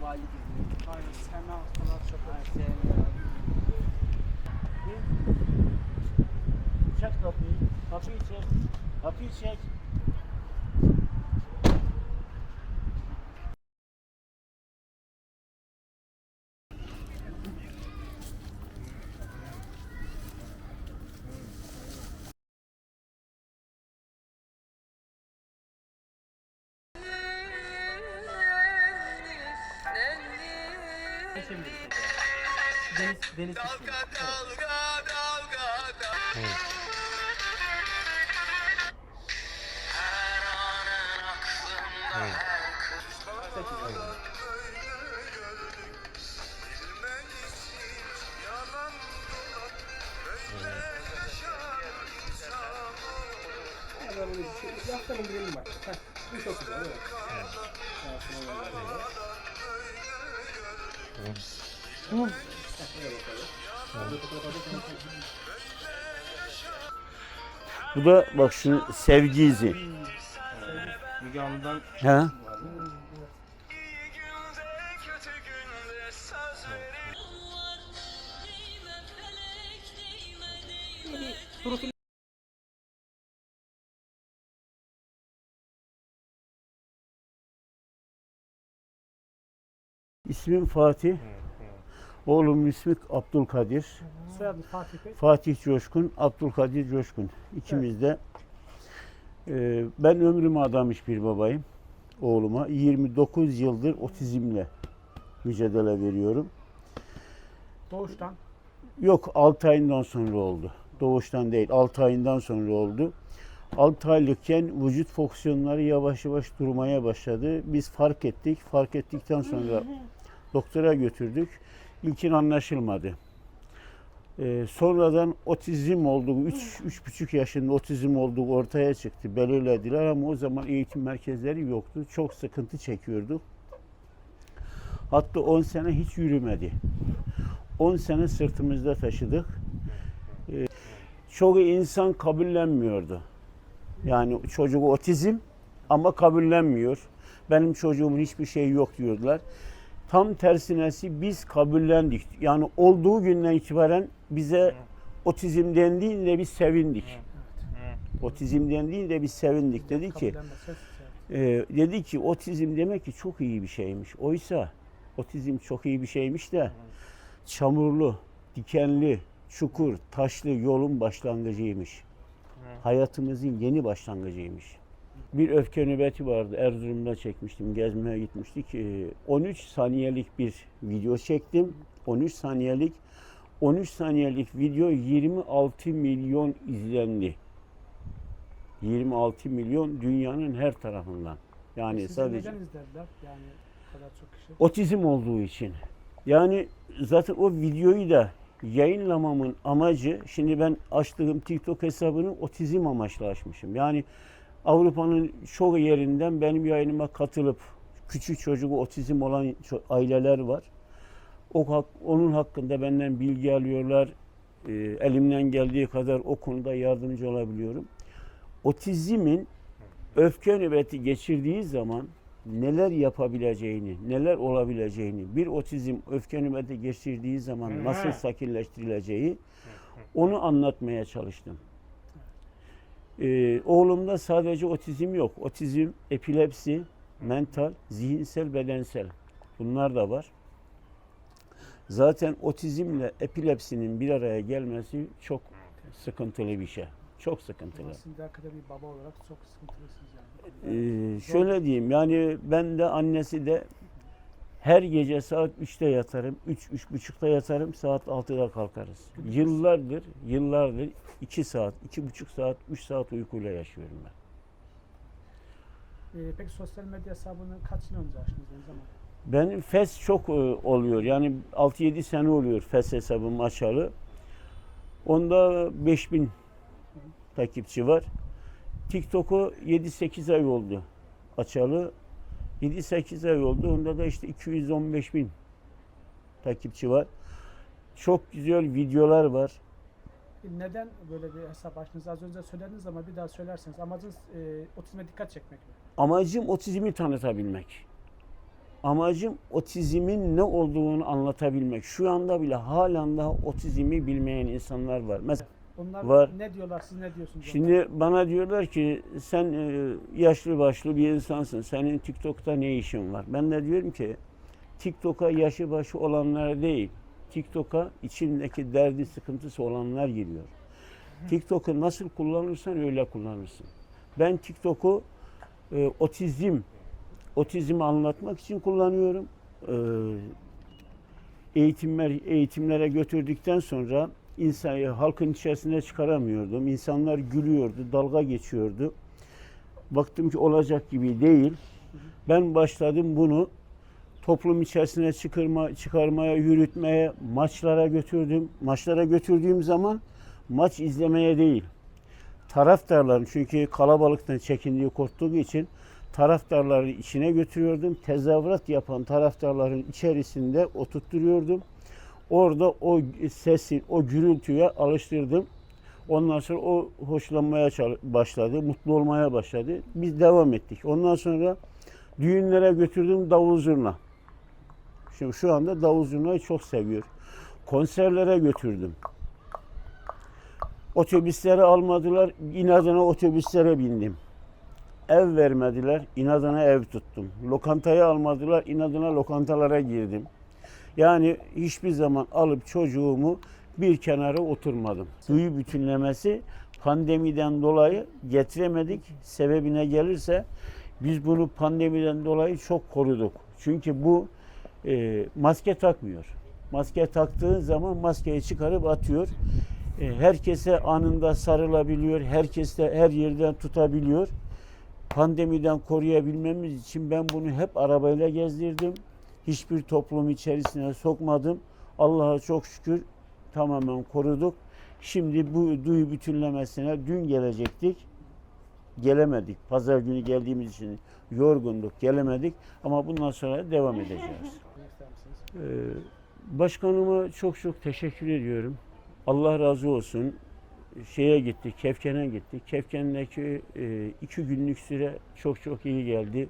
Vali gibi. Aynen. Sema hastalar çok şey. Çek kapıyı. Kapıyı çek. Kapıyı çek. Şimdi. Deniz, deniz kuşu. Hemen onu bir şey. Yaptalım girelim bak. Heh. Bu çok güzel. Evet. Evet. Bu da bak şu sevgi izi. Müge? Profil İsmim Fatih. Oğlumun ismi Abdülkadir. soyadı Fatih Bey. Fatih Coşkun, Abdülkadir Coşkun. İkimiz de. Ee, ben ömrümü adamış bir babayım oğluma. 29 yıldır otizmle mücadele veriyorum. Doğuştan. Yok 6 ayından sonra oldu. Doğuştan değil 6 ayından sonra oldu. 6 aylıkken vücut fonksiyonları yavaş yavaş durmaya başladı. Biz fark ettik. Fark ettikten sonra doktora götürdük. İlkin anlaşılmadı. Ee, sonradan otizm olduğu, 3 3,5 yaşında otizm olduğu ortaya çıktı. Belirlediler ama o zaman eğitim merkezleri yoktu. Çok sıkıntı çekiyorduk. Hatta 10 sene hiç yürümedi. 10 sene sırtımızda taşıdık. Ee, çoğu insan kabullenmiyordu. Yani çocuk otizm ama kabullenmiyor. Benim çocuğumun hiçbir şeyi yok diyordular. Tam tersinesi biz kabullendik. Yani olduğu günden itibaren bize otizm dendiğinde biz sevindik. Otizm dendiğinde biz sevindik. Dedi ki, e, dedi ki otizm demek ki çok iyi bir şeymiş. Oysa otizm çok iyi bir şeymiş de çamurlu, dikenli, çukur, taşlı yolun başlangıcıymış. Hayatımızın yeni başlangıcıymış. Bir öfke nöbeti vardı. Erzurum'da çekmiştim. Gezmeye gitmiştik. Ee, 13 saniyelik bir video çektim. 13 saniyelik 13 saniyelik video 26 milyon izlendi. 26 milyon dünyanın her tarafından. Yani Sizi sadece neden izlediler? Yani kadar çok kişi. otizm olduğu için. Yani zaten o videoyu da yayınlamamın amacı şimdi ben açtığım TikTok hesabını otizm amaçlı açmışım. Yani Avrupa'nın çoğu yerinden benim yayınıma katılıp küçük çocuğu otizm olan aileler var. O onun hakkında benden bilgi alıyorlar. Ee, elimden geldiği kadar o konuda yardımcı olabiliyorum. Otizmin öfke nöbeti geçirdiği zaman neler yapabileceğini, neler olabileceğini, bir otizm öfke nöbeti geçirdiği zaman nasıl sakinleştirileceği onu anlatmaya çalıştım. Ee, oğlumda sadece otizm yok. Otizm, epilepsi, mental, zihinsel, bedensel. Bunlar da var. Zaten otizmle epilepsinin bir araya gelmesi çok sıkıntılı bir şey. Çok sıkıntılı. Aslında hakikaten bir baba olarak çok sıkıntılısınız yani. Ee, şöyle diyeyim yani ben de annesi de her gece saat 3'te yatarım, 3 üç, buçukta yatarım, saat 6'da kalkarız. Yıllardır, yıllardır 2 saat, iki buçuk saat, 3 saat uykuyla yaşıyorum ben. Ee, peki sosyal medya hesabını kaç yıl önce açtınız? Ne zaman? Benim FES çok e, oluyor. Yani 6-7 sene oluyor FES hesabım açalı. Onda 5000 takipçi var. TikTok'u 7-8 ay oldu açalı. 7-8 ay oldu. Onda da işte 215 bin takipçi var. Çok güzel videolar var. Neden böyle bir hesap açtınız? Az önce söylediniz ama bir daha söylerseniz. Amacınız e, otizme dikkat çekmek mi? Amacım otizmi tanıtabilmek. Amacım otizmin ne olduğunu anlatabilmek. Şu anda bile halen daha otizmi bilmeyen insanlar var. Mesela Onlar Var. ne diyorlar, siz ne diyorsunuz? onlara? Şimdi bana diyorlar ki sen e, yaşlı başlı bir insansın. Senin TikTok'ta ne işin var? Ben de diyorum ki TikTok'a yaşı başı olanlar değil. TikTok'a içindeki derdi sıkıntısı olanlar giriyor. TikTok'u nasıl kullanırsan öyle kullanırsın. Ben TikTok'u e, otizm otizmi anlatmak için kullanıyorum. E, eğitimler eğitimlere götürdükten sonra insan halkın içerisine çıkaramıyordum. İnsanlar gülüyordu, dalga geçiyordu. Baktım ki olacak gibi değil. Ben başladım bunu toplum içerisine çıkarma, çıkarmaya, yürütmeye, maçlara götürdüm. Maçlara götürdüğüm zaman maç izlemeye değil. Taraftarların çünkü kalabalıktan çekindiği korktuğu için taraftarları içine götürüyordum. Tezahürat yapan taraftarların içerisinde oturtturuyordum. Orada o sesi, o gürültüye alıştırdım. Ondan sonra o hoşlanmaya başladı, mutlu olmaya başladı. Biz devam ettik. Ondan sonra düğünlere götürdüm davul zurna. Şimdi şu anda davul zurnayı çok seviyor. Konserlere götürdüm. Otobüslere almadılar, inadına otobüslere bindim. Ev vermediler, inadına ev tuttum. Lokantaya almadılar, inadına lokantalara girdim. Yani hiçbir zaman alıp çocuğumu bir kenara oturmadım. Duyu bütünlemesi pandemiden dolayı getiremedik. Sebebine gelirse biz bunu pandemiden dolayı çok koruduk. Çünkü bu e, maske takmıyor. Maske taktığı zaman maskeyi çıkarıp atıyor. E, herkese anında sarılabiliyor. Herkes de her yerden tutabiliyor. Pandemiden koruyabilmemiz için ben bunu hep arabayla gezdirdim. Hiçbir toplum içerisine sokmadım. Allah'a çok şükür tamamen koruduk. Şimdi bu duyu bütünlemesine dün gelecektik. Gelemedik. Pazar günü geldiğimiz için yorgunduk, gelemedik. Ama bundan sonra devam edeceğiz. Ee, Başkanıma çok çok teşekkür ediyorum. Allah razı olsun. Şeye gittik, Kefken'e gittik. Kefken'deki e, iki günlük süre çok çok iyi geldi.